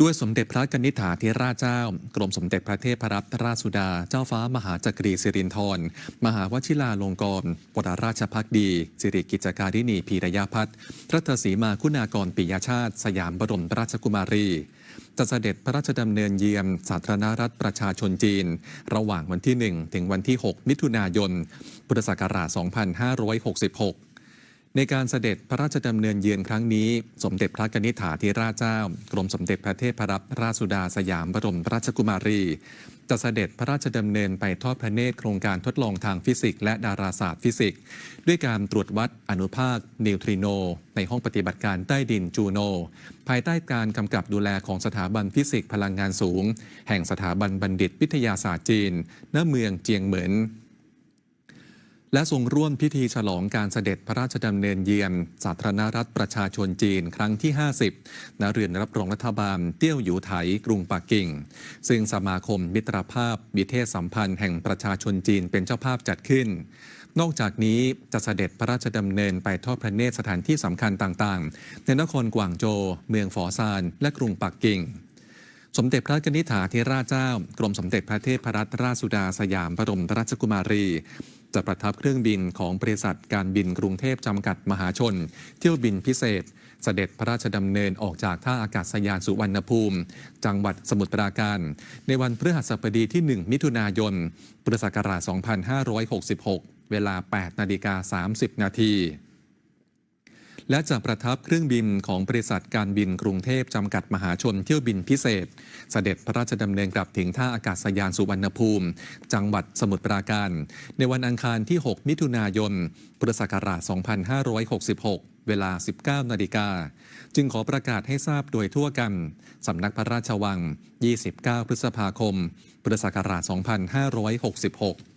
ด้วยสมเด็จพระกนิษฐาธิราชเจ้า กรมสมเด็จพระเทพรัตนราชสุดา เจ้าฟ้ามหาจักรีสิรินธรมหาวชิราลงกรณ์วรราชพักดี สิริกิจการินีพีรยาพัฒน์รัตสีมาคุณากรปิยชาติ สยามบรมราชกุมารี จะเสด็จพระราชดำเนินเยี่ยม สาธารณรัฐประชาชนจีน ระหว่างวันที่ 1 ถึงวันที่ 6 มิถุนายน พุทธศักราช 2566 ในการเสด็จพระราชดำเนินเยือนครั้งนี้ สมเด็จพระกนิษฐาธิราชเจ้า กรมสมเด็จพระเทพรัตนราชสุดาสยามบรมราชกุมารี จะเสด็จพระราชดำเนินไปทอดพระเนตรโครงการทดลองทางฟิสิกส์และดาราศาสตร์ฟิสิกส์ด้วยการตรวจวัดอนุภาคนิวทริโน ในห้องปฏิบัติการใต้ดินจูโน ภายใต้การกำกับดูแลของสถาบันฟิสิกส์พลังงานสูง แห่งสถาบันบัณฑิตวิทยาศาสตร์จีนณเมืองเจียงเหมิน และทรงร่วมพิธีฉลองการเสด็จพระราชดำเนินเยือนสาธารณรัฐประชาชนจีนครั้งที่ 50 ณ เรือนรับรองรัฐบาลเตี้ยวหยูไถกรุงปักกิ่ง ซึ่งสมาคมมิตรภาพวิเทศสัมพันธ์แห่งประชาชนจีนเป็นเจ้าภาพจัดขึ้น นอกจากนี้จะเสด็จพระราชดำเนินไปทอดพระเนตรสถานที่สำคัญต่างๆ ในนครกวางโจวเมืองฝอซาน และกรุงปักกิ่งสมเด็จพระกนิษฐาธิราชเจ้า กรมสมเด็จพระเทพรัตนราชสุดาสยามบรมราชกุมารี จะประทับเครื่องบินของบริษัทการบินกรุงเทพจำกัดมหาชน เที่ยวบินพิเศษ เสด็จพระราชดำเนินออกจากท่าอากาศยานสุวรรณภูมิ จังหวัดสมุทรปราการ ในวันพฤหัสบดีที่ 1 มิถุนายน พุทธศักราช 2566 เวลา 8 นาฬิกา 30 นาที และจะประทับเครื่องบินของบริษัทการบินกรุงเทพจำกัดมหาชนเที่ยวบินพิเศษ เสด็จพระราชดำเนินกลับถึงท่าอากาศยานสุวรรณภูมิ จังหวัดสมุทรปราการ ในวันอังคารที่ 6 มิถุนายน พุทธศักราช 2566เวลา 19 นาฬิกา จึงขอประกาศให้ทราบโดยทั่วกัน สำนักพระราชวัง 29 พฤษภาคม พุทธศักราช 2566